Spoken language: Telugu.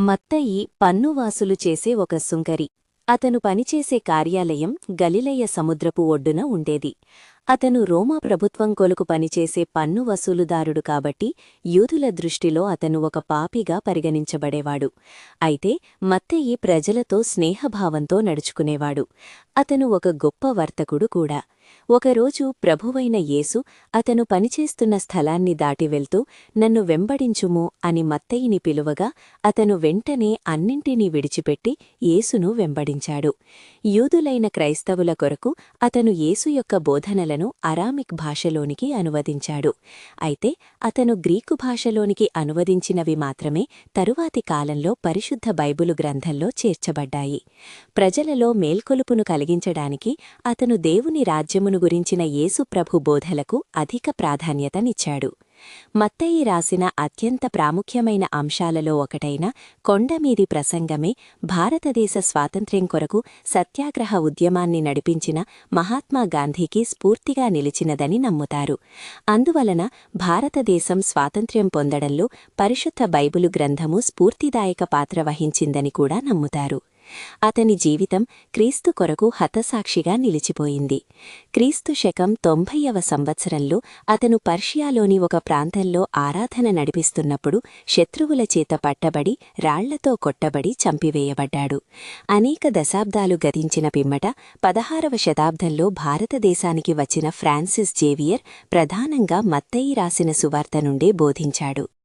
మత్తయి పన్నువాసులు చేసే ఒక సుంకరి. అతను పనిచేసే కార్యాలయం గలిలయ సముద్రపు ఒడ్డున ఉండేది. అతను రోమా ప్రభుత్వం కొలుకు పనిచేసే పన్ను వసూలుదారుడు కాబట్టి యూదుల దృష్టిలో అతను ఒక పాపిగా పరిగణించబడేవాడు. అయితే మత్తయి ప్రజలతో స్నేహభావంతో నడుచుకునేవాడు. అతను ఒక గొప్ప వర్తకుడు కూడా. ఒకరోజు ప్రభువైన యేసు అతను పనిచేస్తున్న స్థలాన్ని దాటి వెళ్తూ నన్ను వెంబడించుము అని మత్తయిని పిలువగా అతను వెంటనే అన్నింటినీ విడిచిపెట్టి యేసును వెంబడించాడు. యూదులైన క్రైస్తవుల కొరకు అతను యేసు యొక్క బోధనలను అరామిక్ భాషలోనికి అనువదించాడు. అయితే అతను గ్రీకు భాషలోనికి అనువదించినవి మాత్రమే తరువాతి కాలంలో పరిశుద్ధ బైబిలు గ్రంథంలో చేర్చబడ్డాయి. ప్రజలలో మేల్కొలుపును కలిగించడానికి అతను దేవుని రాజ్యమును గురించిన యేసు ప్రభు బోధలకు అధిక ప్రాధాన్యతనిచ్చాడు. మత్తయి రాసిన అత్యంత ప్రాముఖ్యమైన అంశాలలో ఒకటైన కొండమీది ప్రసంగమే భారతదేశ స్వాతంత్ర్యం కొరకు సత్యాగ్రహ ఉద్యమాన్ని నడిపించిన మహాత్మాగాంధీకి స్ఫూర్తిగా నిలిచినదని నమ్ముతారు. అందువలన భారతదేశం స్వాతంత్ర్యం పొందడంలో పరిశుద్ధ బైబిలు గ్రంథము స్ఫూర్తిదాయక పాత్ర వహించిందని కూడా నమ్ముతారు. అతని జీవితం క్రీస్తు కొరకు హతసాక్షిగా నిలిచిపోయింది. క్రీస్తు శకం తొంభైవ సంవత్సరంలో అతను పర్షియాలోని ఒక ప్రాంతంలో ఆరాధన నడిపిస్తున్నప్పుడు శత్రువుల చేత పట్టబడి రాళ్ళతో కొట్టబడి చంపివేయబడ్డాడు. అనేక దశాబ్దాలు గతించిన పిమ్మట పదహారవ శతాబ్దంలో భారతదేశానికి వచ్చిన ఫ్రాన్సిస్ జేవియర్ ప్రధానంగా మత్తయి రాసిన సువార్త నుండే బోధించాడు.